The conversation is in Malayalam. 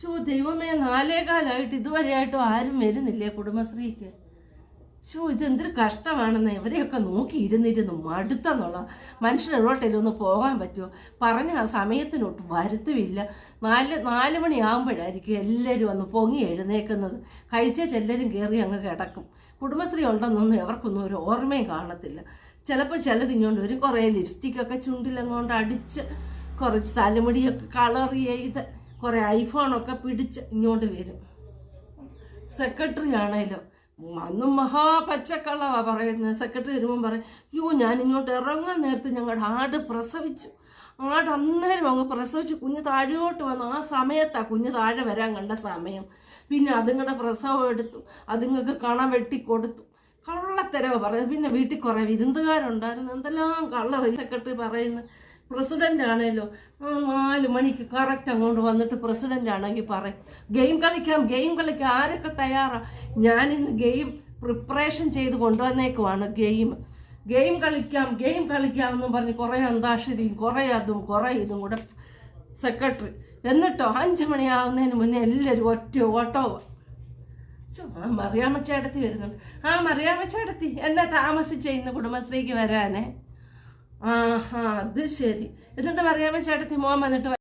ശോ ദൈവമേ നാലേകാലായിട്ട് ഇതുവരെയായിട്ടും ആരും വരുന്നില്ലേ കുടുംബശ്രീക്ക്? ശോ ഇതെന്തൊരു കഷ്ടമാണെന്ന് ഇവരെയൊക്കെ നോക്കി ഇരുന്നിരുന്നു മടുത്തെന്നുള്ള. മനുഷ്യരോട്ടേലും ഒന്ന് പോകാൻ പറ്റുമോ പറഞ്ഞ ആ സമയത്തിനൊട്ട് വരുത്തുമില്ല നാല് നാല് മണിയാകുമ്പോഴായിരിക്കും എല്ലാവരും ഒന്ന് പൊങ്ങി എഴുന്നേക്കുന്നത്. കഴിച്ച ചെല്ലരും കയറി അങ്ങ് കിടക്കും. കുടുംബശ്രീ ഉണ്ടെന്നൊന്നും എവർക്കൊന്നും ഒരു ഓർമ്മയും കാണത്തില്ല. ചിലപ്പോൾ ചിലരിങ്ങോണ്ട് വരും. കുറേ ലിപ്സ്റ്റിക്കൊക്കെ ചുണ്ടിലങ്ങോണ്ട് അടിച്ച് കുറച്ച് തലമുടിയൊക്കെ കളർ ചെയ്ത് കുറേ ഐഫോണൊക്കെ പിടിച്ച് ഇങ്ങോട്ട് വരും. സെക്രട്ടറി ആണേലോ അന്നും മഹാ പച്ചക്കള്ളവാ പറയുന്നത്. സെക്രട്ടറി വരുമ്പം പറയും അയ്യോ ഞാൻ ഇങ്ങോട്ട് ഇറങ്ങാൻ നേരത്തെ ഞങ്ങളുടെ ആട് പ്രസവിച്ചു. ആട് അന്നേരം അങ്ങ് പ്രസവിച്ച്. കുഞ്ഞ് താഴോട്ട് വന്നു ആ സമയത്താ കുഞ്ഞ് താഴെ വരാൻ കണ്ട സമയം. പിന്നെ അതുങ്ങളുടെ പ്രസവം എടുത്തു. അതുങ്ങൾക്ക് കണ വെട്ടിക്കൊടുത്തു കള്ളത്തരവ് പറയുന്നത്. പിന്നെ വീട്ടിൽ കുറേ വിരുന്നുകാരുണ്ടായിരുന്നു. എന്തെല്ലാം കള്ള സെക്രട്ടറി പറയുന്നത്. പ്രസിഡന്റ് ആണല്ലോ നാല് മണിക്ക് കറക്റ്റ് അങ്ങോട്ട് വന്നിട്ട് പ്രസിഡന്റ് ആണെങ്കിൽ പറയും ഗെയിം കളിക്കാം ഗെയിം കളിക്കാം. ആരൊക്കെ തയ്യാറാ? ഞാനിന്ന് ഗെയിം പ്രിപ്പറേഷൻ ചെയ്ത് കൊണ്ടുവന്നേക്കുവാണ് ഗെയിം ഗെയിം കളിക്കാം ഗെയിം കളിക്കാം എന്നും പറഞ്ഞ് കുറേ അന്താക്ഷരിയും കുറേ അതും കുറേ ഇതും കൂടെ സെക്രട്ടറി എന്നിട്ടോ അഞ്ച് മണിയാവുന്നതിന് മുന്നേ എല്ലാവരും ഒറ്റ ഓട്ടോ. ആ മറിയാമ്മ ചേട്ടത്തി വരുന്നുണ്ട്. ആ മറിയാമ്മച്ചേടത്തി എന്നെ താമസിച്ച ഇന്ന് കുടുംബശ്രീക്ക് വരാനേ. ആ ആ അത് ശരി. എന്നിട്ട് പറയാമോ ചേട്ടത്തി മോൻ വന്നിട്ട്